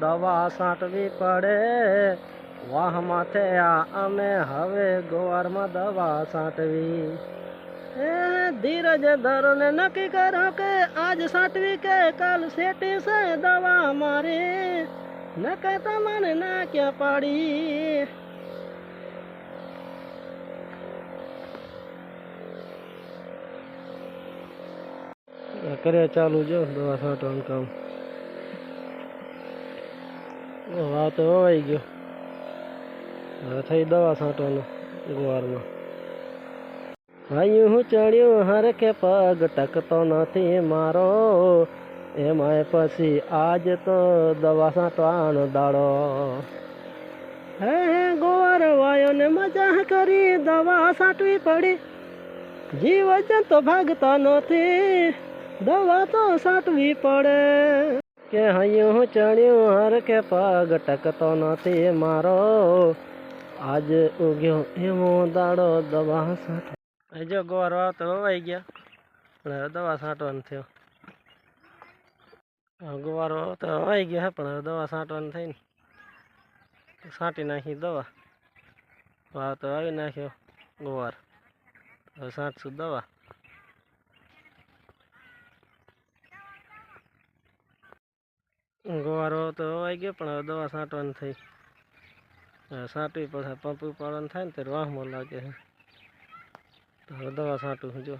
દવા છાંટવી પડે. વાહ માથે આ, અમે હવે ગોવારમાં દવા છાંટવી એ ધીરજ ધરો ને નક્કી કરો કે આજ સાંટવી કે કાલ શેટી છે દવા મારી. નકે તમને ના ક્યાં પાડી. કરે ચાલુ જો દવા છાંટવાનું કામ. વાવ તો વવાઈ ગયો. હવે થઈ દવા છાંટવાનો એક વારમાં હાયું હું ચડ્યું કે પગ ટકતો નથી મારો. એમાંય પછી આજ તો દવા છાંટવાનો દાડો. હે હે ગોવાર વાયો ને મજા કરી દવા છાંટવી પડી. જીવ તો ભાગતા નથી, દવા તો સાંટવી પડે. કે હૈયું હું ચડ્યું હર કે પગ ટકતો નથી મારો. આજ ઉગ્યો એવો દાડો દવા છાંટ જો ગોર તો વવાઈ ગયા. પણ દવા છાંટવાનું થયો. ગોવાર તો વવાઈ ગયા પણ દવા છાંટવાનું થઈ ને. તો છાંટી નાખી દવા. વાવ તો આવી નાખ્યો ગોવાર હવે છાંટશું દવા. ગોવારો તો વાઈ ગયો, પણ દવા છાંટવાની થઈ. છાંટવી પડે પંપ ઉપાડવાનું થાય ને ત્યારે વાહમો લાગે તો દવા છાંટું જો.